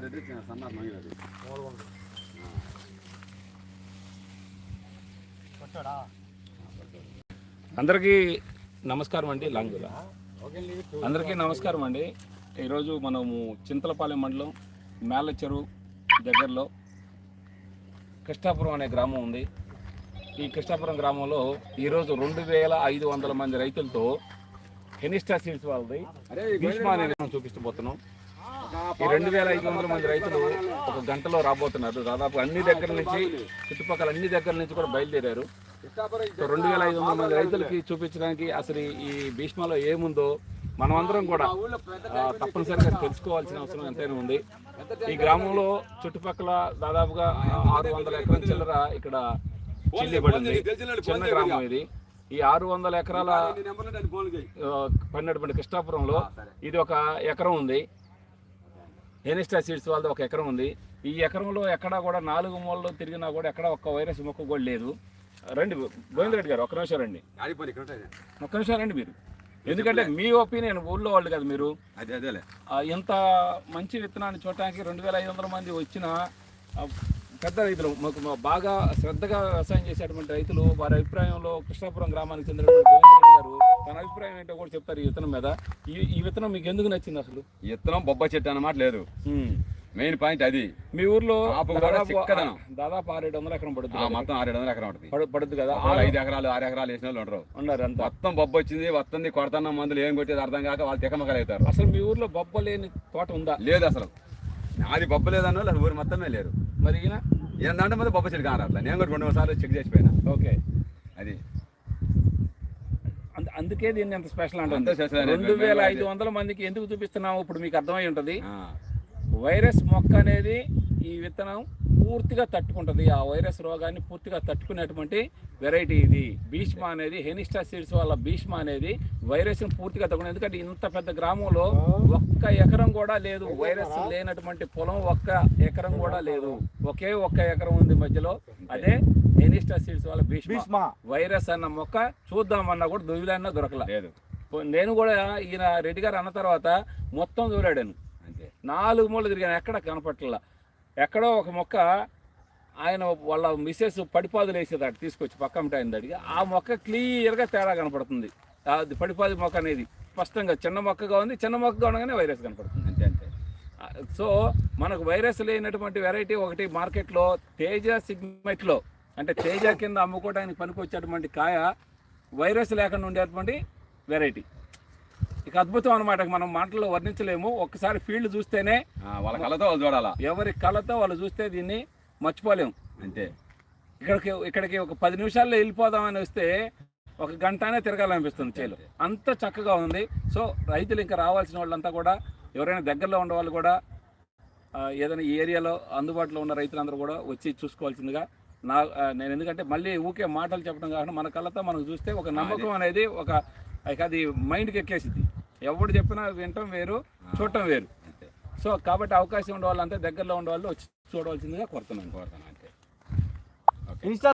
సన్నారు మంగినది అందరికీ నమస్కారం అండి లాంగుల అందరికీ నమస్కారం అండి. ఈరోజు మనము చింతలపాలెం మండలం మేళ్ళ చెరువు దగ్గరలో కృష్ణాపురం అనే గ్రామం ఉంది. ఈ కృష్ణాపురం గ్రామంలో ఈరోజు రెండు వేల ఐదు వందల మంది రైతులతో హెనిస్టా సీడ్స్ వాళ్ళది. మనం. చూపిస్తబోతున్నాం ఈ రెండు వేల ఐదు వందల మంది రైతులు ఒక గంటలో రాబోతున్నారు. దాదాపు అన్ని దగ్గర నుంచి చుట్టుపక్కల అన్ని దగ్గర నుంచి కూడా బయలుదేరారు. రెండు వేల ఐదు వందల మంది రైతులకి చూపించడానికి అసలు ఈ- భీష్మలో ఏముందో మనమందరం కూడా తప్పనిసరిగా తెలుసుకోవాల్సిన అవసరం ఎంతైనా ఉంది. ఈ గ్రామంలో చుట్టుపక్కల దాదాపుగా ఆరు వందల ఎకరం చిల్లర ఇక్కడ చిల్లిబడింది చిన్న గ్రామం ఇది. ఈ ఆరు వందల ఎకరాల పన్నెండు మంది కృష్ణాపురంలో ఇది ఒక ఎకరం ఉంది. ఎనిస్టా సీడ్స్ వాళ్ళది ఒక ఎకరం ఉంది. ఈ ఎకరంలో ఎక్కడా కూడా నాలుగు మూలలో తిరిగినా కూడా ఎక్కడ ఒక్క వైరస్ మొక్క కూడా లేదు. రండి గోవింద్ రెడ్డి గారు ఒక్క నిమిషం రండి. ఒక్క నిమిషం రండి మీరు. ఎందుకంటే మీ ఒపీనియన్ ఊళ్ళో వాళ్ళు కదా మీరు. అదే అదేలే ఇంత మంచి విత్తనాన్ని చూడటానికి రెండు వేల ఐదు వందల మంది వచ్చిన పెద్ద రైతులు మాకు బాగా శ్రద్ధగా వ్యవసాయం చేసేటువంటి రైతులు వారి అభిప్రాయంలో కృష్ణాపురం గ్రామానికి చెందినటువంటి గోవిందరెడ్డి గారు తన అభిప్రాయం ఏంటో కూడా చెప్తారు ఈ విత్తనం మీద. ఈ ఈ విత్తనం మీకు ఎందుకు నచ్చింది అసలు? ఇత్తనం బొబ్బ చెట్టు అన్నమాట లేదు. మెయిన్ పాయింట్ అది. మీ ఊర్లో దాదాపు చిక్కదనం. దాదాపు ఆరేడు వందల ఎకరం పడుతుంది? మొత్తం ఆరేడు వందల ఎకరం ఉంటుంది పడు- పడుతుంది కదా? ఐదు ఎకరాలు ఆరు ఎకరాలు వేసిన వాళ్ళు ఉండరు. ఉన్నారు అంతా. మొత్తం బొబ్బ వచ్చింది వస్తుంది కొడతన్న మందులు ఏం కొట్టేది అర్థం కాక వాళ్ళు తికమకలవుతారు అసలు మీ ఊర్లో బొబ్బ లేని తోట ఉందా? లేదు అసలు. నాది బొబ్బ లేదన్న వాళ్ళు అసలు ఊరు మొత్తమే లేరు. మరి ఏంటంటే మంది బొబ్బ చెట్టు కాదు అట్లా. నేను కూడా రెండు మూడు సార్లు చెక్ చేసిపోయినా ఓకే. అంద- అందుకే దీన్ని ఎంత స్పెషల్ అంటే. రెండు వేల ఐదు వందల మందికి ఎందుకు చూపిస్తున్నాము ఇప్పుడు మీకు అర్థమై ఉంటుంది. వైరస్ మొక్క అనేది ఈ విత్తనం పూర్తిగా తట్టుకుంటుంది. ఆ వైరస్ రోగాన్ని పూర్తిగా తట్టుకునేటువంటి వెరైటీ ఇది. భీష్మ అనేది హెనిస్టా సీడ్స్ వల్ల భీష్మ అనేది వైరస్ పూర్తిగా తట్టుకునే ఎందుకంటే ఇంత పెద్ద గ్రామంలో ఒక్క ఎకరం కూడా లేదు. వైరస్ లేనటువంటి పొలం ఒక్క ఎకరం కూడా లేదు. ఒకే ఒక్క ఎకరం ఉంది మధ్యలో. అదే హెనిస్టా సీడ్స్ వల్ల భీష్మ వైరస్ అన్న మొక్క చూద్దామన్నా కూడా దొవిలన్నా దొరకల. లేదు. నేను కూడా ఈయన రెడ్డి గారు అన్న తర్వాత మొత్తం దూరాడాను అంతే. నాలుగు మూలలు తిరిగాను ఎక్కడ కనపట్ల ఎక్కడో ఒక మొక్క ఆయన వాళ్ళ మిస్సెస్ పడిపాదులు వేసేదాడు తీసుకొచ్చి పక్క ఆయన అడిగి ఆ మొక్క క్లియర్గా తేడా కనపడుతుంది. అది పడిపాది మొక్క అనేది స్పష్టంగా చిన్న మొక్కగా ఉంది చిన్న మొక్కగా ఉండగానే వైరస్ కనపడుతుంది. అంతే అంతే. సో మనకు వైరస్ లేనటువంటి వెరైటీ ఒకటి మార్కెట్లో తేజ సిగ్మెంట్లో అంటే తేజ కింద అమ్ముకోవడానికి పనికొచ్చేటువంటి కాయ వైరస్ లేకుండా ఉండేటువంటి వెరైటీ ఇక అద్భుతం అనమాట మనం మాటల్లో వర్ణించలేము. ఒక్కసారి ఫీల్డ్ చూస్తేనే వాళ్ళ కళ్ళతో వాళ్ళు చూడాలా? ఎవరి కళ్ళతో వాళ్ళు చూస్తే దీన్ని మర్చిపోలేము. అంతే. ఇక్కడికి ఇక్కడికి ఒక పది నిమిషాల్లో వెళ్ళిపోదామని వస్తే ఒక గంటనే తిరగాలనిపిస్తుంది చేలు. అంత. చక్కగా ఉంది. సో రైతులు ఇంకా రావాల్సిన వాళ్ళంతా కూడా ఎవరైనా దగ్గరలో ఉన్న వాళ్ళు కూడా ఏదైనా ఈ ఏరియాలో అందుబాటులో ఉన్న రైతులందరూ కూడా వచ్చి చూసుకోవాల్సిందిగా నా నేను ఎందుకంటే మళ్ళీ ఊకే మాటలు చెప్పడం కాకుండా మన కళ్ళతో మనం చూస్తే ఒక నమ్మకం అనేది ఒక అది మైండ్కి ఎక్కేసింది ఎవడు చెప్పినా వినటం వేరు చూడటం వేరు. సో కాబట్టి అవకాశం ఉండే వాళ్ళంతా దగ్గరలో ఉండే వాళ్ళు వచ్చి చూడవలసిందిగా కోరుతున్నాను. కోరుతాను అంతే. ఓకే